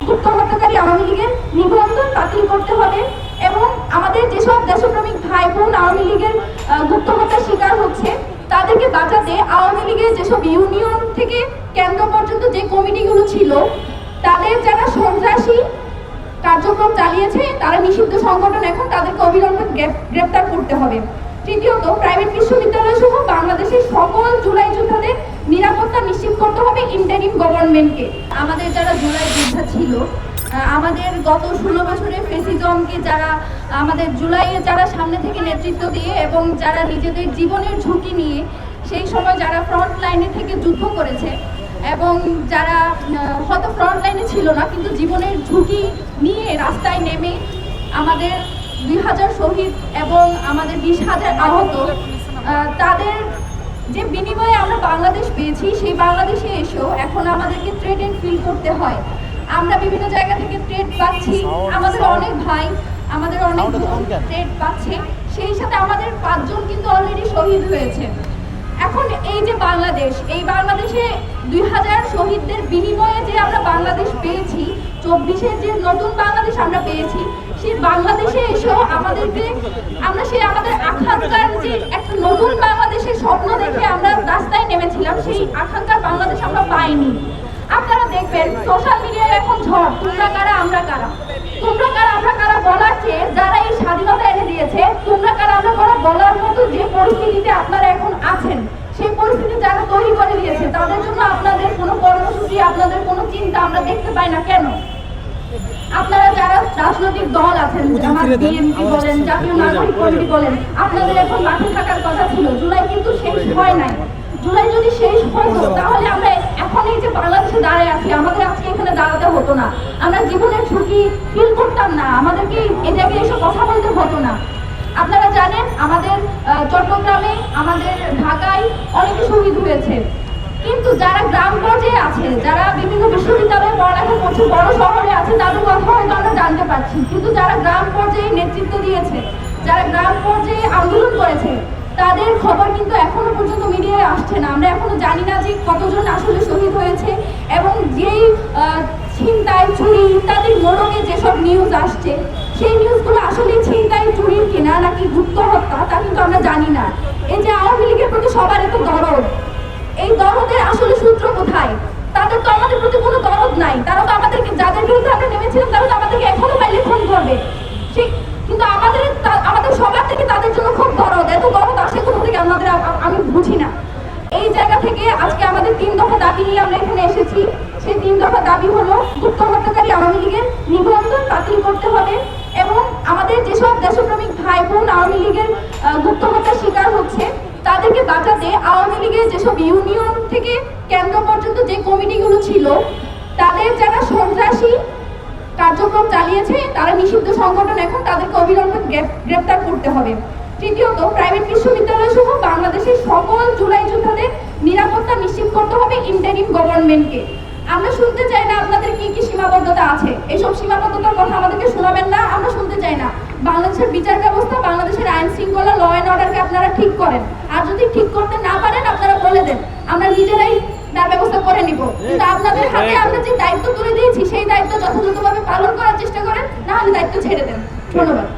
গুপ্ত হত্যাকারী আওয়ামী লীগের নিবন্ধন বাতিল করতে হবে এবং আমাদের যেসব দেশপ্রেমিক ভাই বোন আওয়ামী লীগের গুপ্ত হত্যার শিকার হচ্ছে, তাদেরকে বাঁচাতে আওয়ামী লীগের যেসব ইউনিয়ন থেকে কেন্দ্র পর্যন্ত যে কমিটিগুলো ছিল, তাদের যারা সন্ত্রাসী কার্যক্রম চালিয়েছে, তারা নিষিদ্ধ সংগঠন এখন তাদেরকে অবিলম্বে গ্রেপ- গ্রেপ্তার করতে হবে। তৃতীয়ত, প্রাইভেট বিশ্ববিদ্যালয় সহ বাংলাদেশের সকল জুলাই যোদ্ধাদের নিরাপত্তা নিশ্চিত করতে হবে ইন্টারিম গভর্নমেন্টকে। আমাদের যারা জুলাই ছিল। আমাদের গত ষোলো বছরের ফেসিজমকে যারা, আমাদের জুলাইয়ে যারা সামনে থেকে নেতৃত্ব দিয়ে এবং যারা নিজেদের জীবনের ঝুঁকি নিয়ে সেই সময় যারা ফ্রন্ট লাইনে থেকে যুদ্ধ করেছে এবং যারা হয়তো ফ্রন্ট লাইনে ছিল না, কিন্তু জীবনের ঝুঁকি নিয়ে রাস্তায় নেমে আমাদের দুই হাজার শহীদ এবং আমাদের বিশ হাজার আহত তাদের যে বিনিময়ে আমরা বাংলাদেশ পেয়েছি, সেই বাংলাদেশে এসেও এখন আমাদেরকে ট্রেড ফিল করতে হয়। আমরা বিভিন্ন জায়গা থেকে ট্রেড পাচ্ছি। আমাদের অনেক ভাই আমাদের অনেক ট্রেড পাচ্ছে। সেই সাথে আমাদের পাঁচজন কিন্তু অলরেডি শহীদ হয়েছে। এখন এই যে বাংলাদেশ এই বাংলাদেশে দুই হাজার শহীদদের বিনিময়ে যে আমরা বাংলাদেশ পেয়েছি চব্বিশের যে নতুন বাংলাদেশ আমরা পেয়েছি সেই বাংলাদেশে এসেও আমাদেরকে আমরা সেই আমাদের আকাঙ্ক্ষার যে একটা নতুন বাংলাদেশের স্বপ্ন দেখে আমরা রাস্তায় নেমেছিলাম সেই আকাঙ্ক্ষার বাংলাদেশ আমরা পাইনি। আপনারা দেখবেন সোশ্যাল তোমরা কারা আমরা কারা? তোমরা কারা আমরা কারা বলার চেয়ে যারা এই স্বাধীনতা এনে দিয়েছে তোমরা কারা আমরা কারা বলার মতো যে পরিস্থিতিতে আপনারা এখন আছেন সেই পরিস্থিতি যারা তৈরি করে দিয়েছে তাদের জন্য আপনাদের কোনো কর্মসূচি আপনাদের কোনো চিন্তা আমরা দেখতে পাই না কেন? আপনারা যারা রাজনৈতিক দল আছেন বিএনপি বলেন জাতীয় নাগরিক কমিটি বলেন আপনাদের এখন মাঠে থাকার কথা ছিল জুলাই কিন্তু শেষ হয় নাই। জুলাই যদি শেষ হতো তাহলে আমরা এখন এই যে বাংলাদেশে দাঁড়ায় আছি, আমাদের আজকে এখানে দাঁড়াতে হতো না। আমরা জীবনের ঝুঁকি ফিল করতাম না, আমাদেরকে এই জায়গায় এসে কথা বলতে হতো না। আপনারা জানেন, আমাদের চট্টগ্রামে, আমাদের ঢাকায় অনেকে শহীদ হয়েছে। কিন্তু যারা গ্রাম পর্যায়ে আছে, যারা বিভিন্ন বিশ্ববিদ্যালয়ে পড়ালেখা করছে, বড় শহরে আছে, তাদের কথা হয়তো আমরা জানতে পারছি। কিন্তু যারা গ্রাম পর্যায়ে নেতৃত্ব দিয়েছে, যারা গ্রাম পর্যায়ে আন্দোলন করেছে তাদের খবর কিন্তু এখনও পর্যন্ত মিডিয়ায় আসছে না। আমরা এখনও জানি না যে কতজন আসলে শহীদ হয়েছে এবং যেই ছিনতাই চুরি ইত্যাদির মোড়কে যেসব নিউজ আসছে, সেই নিউজগুলো আসলে ছিনতাই কিন্তু আমাদের আমাদের সবার থেকে তাদের জন্য খুব দরদ। এত দরদ আসে কোথা থেকে আমাদের আমি বুঝি না। এই জায়গা থেকে আজকে আমাদের তিন দফা দাবি নিয়ে আমরা এখানে এসেছি। সেই তিন দফা দাবি হলো, গুপ্ত হত্যাকারী আওয়ামী লীগের নিবন্ধন বাতিল করতে হবে এবং আমাদের যেসব দেশপ্রেমিক ভাই বোন আওয়ামী লীগের গুপ্ত হত্যার শিকার হচ্ছে, তাদেরকে বাঁচাতে আওয়ামী লীগের যেসব ইউনিয়ন থেকে কেন্দ্র পর্যন্ত যে কমিটিগুলো ছিল, তাদের যারা সন্ত্রাসী কার্যক্রম চালিয়েছে, তারা নিষিদ্ধ সংগঠন এখন তাদেরকে অবিলম্বে গ্রেপ- গ্রেপ্তার করতে হবে। তৃতীয়ত, প্রাইভেট বিশ্ববিদ্যালয় সহ বাংলাদেশের সকল জুলাই যোদ্ধাদের নিরাপত্তা নিশ্চিত করতে হবে ইন্টারিম গভর্নমেন্টকে আমরা শুনতে চাই না আপনাদের কি কি সীমাবদ্ধতা আছে। এইসব সীমাবদ্ধতার কথা আমাদেরকে শোনাবেন না, আমরা শুনতে চাই না। বাংলাদেশের বিচার ব্যবস্থা, বাংলাদেশের আইন শৃঙ্খলা ল অ্যান্ড অর্ডারকে আপনারা ঠিক করেন। আর যদি ঠিক করতে না পারেন, আপনারা বলে দেন আমরা নিজেরাই তার ব্যবস্থা করে নিব কিন্তু হাতে আমরা যে দায়িত্ব তুলে দিয়েছি, সেই দায়িত্ব যথাযথভাবে পালন করার চেষ্টা করেন, না হলে দায়িত্ব ছেড়ে দেন। ধন্যবাদ।